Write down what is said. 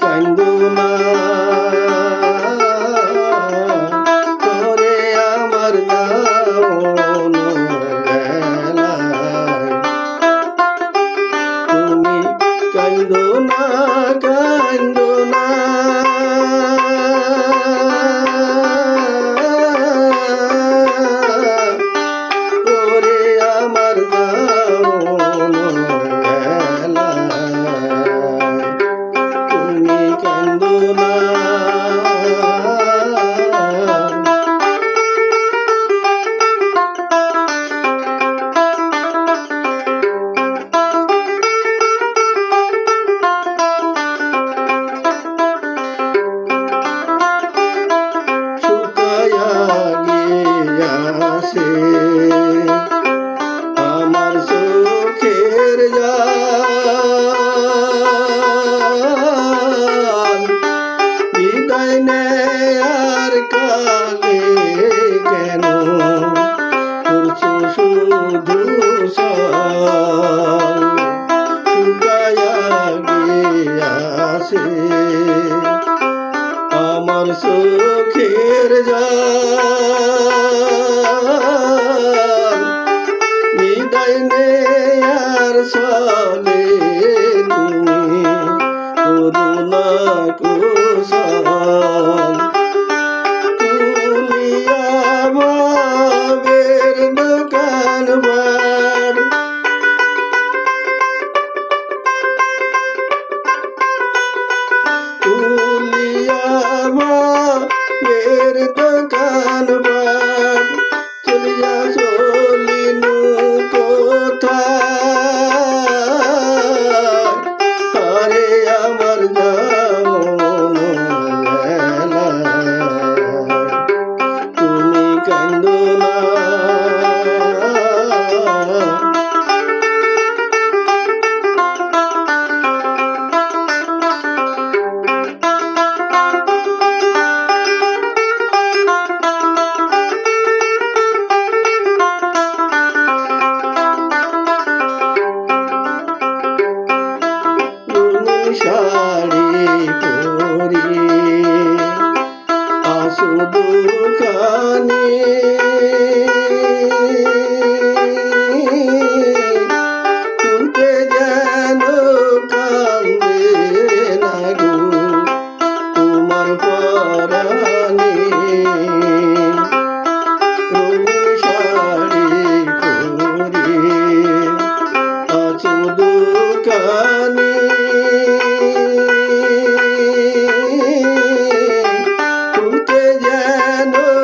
কান্দো না করে আমার তুমি কান্দো না। কান্দো আসে আমার সুখের বিদায় নেয়ার কালে কেন শুধু আমার সুখের যা কুশল তুমি আমাদের দোকান বার তুমি আমাদের দোকান বার চলিয়া চলিনু কোথায়? শাড়ি পরি আসো দোকানে